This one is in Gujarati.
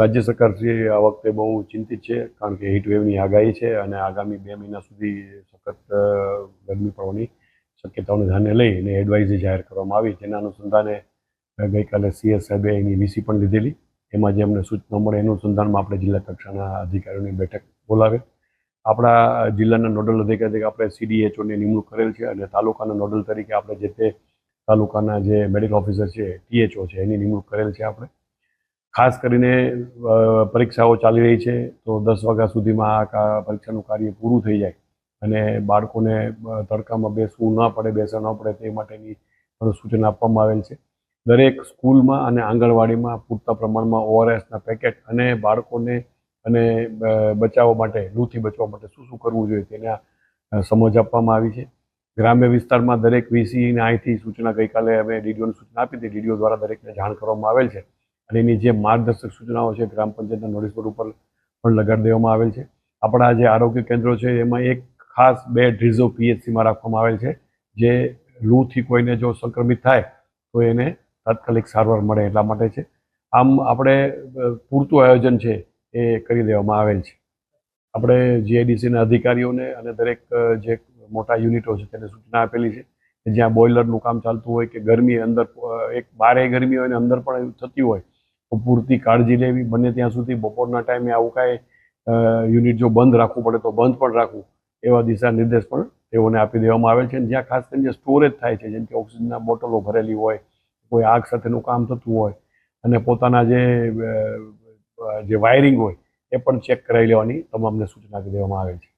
રાજ્ય સરકાર શ્રી આ વખતે બહુ ચિંતિત છે, કારણ કે હીટ વેવની આગાહી છે અને આગામી બે મહિના સુધી સખત ગરમી પડવાની શક્યતાઓને ધ્યાને લઈ અને એડવાઇઝરી જાહેર કરવામાં આવી જેના અનુસંધાને ગઈકાલે સીએસ સાહેબે એની વીસી પણ લીધેલી. એમાં જે અમને સૂચના મળે એનું અનુસંધાનમાં આપણે જિલ્લા કક્ષાના અધિકારીઓની બેઠક બોલાવે. આપણા જિલ્લાના નોડલ અધિકારી તરીકે આપણે સીડીએચઓની નિમણૂક કરેલ છે અને તાલુકાના નોડલ તરીકે આપણે જે તે તાલુકાના જે મેડિકલ ઓફિસર છે ટીએચઓ છે એની નિમણૂક કરેલ છે આપણે. ખાસ કરીને પરીક્ષાઓ ચાલી રહી છે, તો દસ વાગ્યા સુધીમાં આ પરીક્ષાનું કાર્ય પૂરું થઈ જાય અને બાળકોને તડકામાં બેસવું ન પડે, બેસવા ન પડે તે માટેની સૂચના આપવામાં આવેલ છે. દરેક સ્કૂલમાં અને આંગણવાડીમાં પૂરતા પ્રમાણમાં ઓઆરએસના પેકેટ અને બાળકોને અને બચાવવા માટે લૂથી બચવા માટે શું શું કરવું જોઈએ તેના સમજ આપવામાં આવી છે. ગ્રામ્ય વિસ્તારમાં દરેક વીસીને અહીંથી સૂચના ગઈકાલે અમે ડીડીઓને સૂચના આપી હતી. ડીડીઓ દ્વારા દરેકને જાણ કરવામાં આવેલ છે. અને એની જે માર્ગદર્શક સૂચનાઓ છે, ગ્રામ પંચાયતના નોટિસ બોર્ડ ઉપર પણ લગાડી દેવામાં આવેલ છે. આપણા જે આરોગ્ય કેન્દ્રો છે, એમાં એક ખાસ બેડ રિઝર્વ પીએચસીમાં રાખવામાં આવેલ છે, જે લૂથી કોઈને જો સંક્રમિત થાય, તો એને તાત્કાલિક સારવાર મળે એટલા માટે છે. આમ આપણે પૂરતું આયોજન છે, એ કરી દેવામાં આવેલ છે. આપણે જીઆઈડીસીના અધિકારીઓને અને દરેક જે મોટા યુનિટો છે, તેને સૂચના આપેલી છે જ્યાં બોઇલરનું કામ ચાલતું હોય કે ગરમી અંદર એક બારે ગરમી હોય ને અંદર પણ થતી હોય પૂરતી કાળજી લેવી, બને ત્યાં સુધી બપોરના ટાઈમે આવું કાંઈ યુનિટ જો બંધ રાખવું પડે તો બંધ પણ રાખવું. એવા દિશા નિર્દેશ પણ તેઓને આપી દેવામાં આવેલ છે અને જ્યાં ખાસ કરીને સ્ટોરેજ થાય છે, જેમ કે ઓક્સિજનના બોટલો ભરેલી હોય, કોઈ આગ સાથેનું કામ થતું હોય, અને પોતાના જે જે વાયરિંગ હોય, એ પણ ચેક કરાવી લેવાની તમામને સૂચના દેવામાં આવે છે.